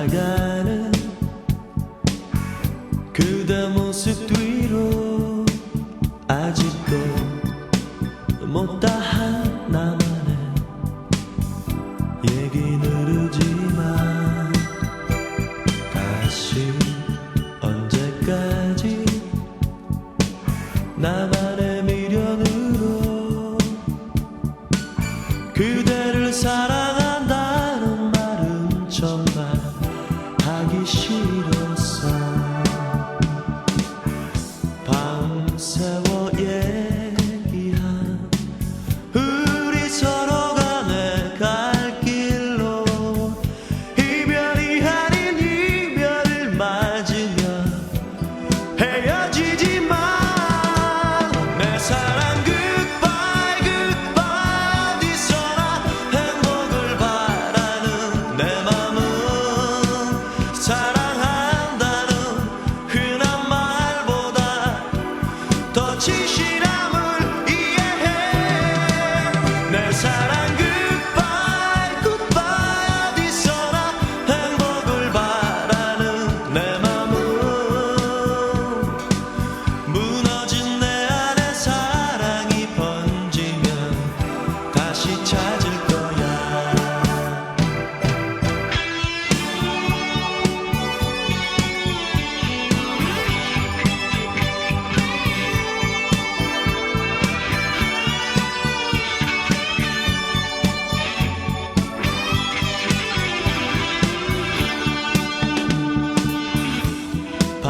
나가는 그대 모습 뒤로 아직도 못다한 나만의 얘기 누르지만 다시 언제까지 나만의 미련으로 그대를 사랑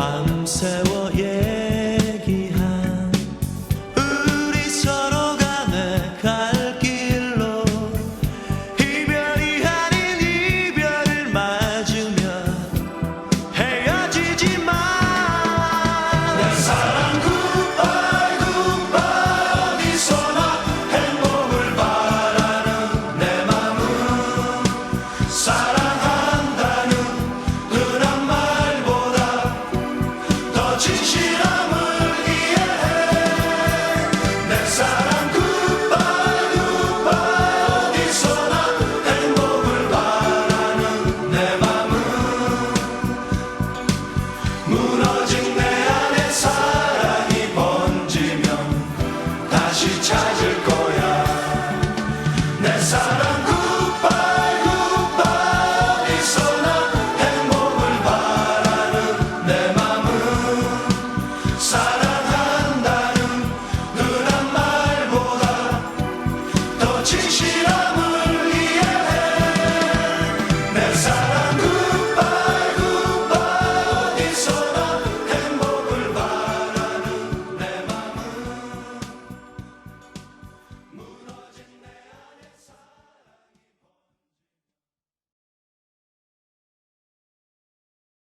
밤새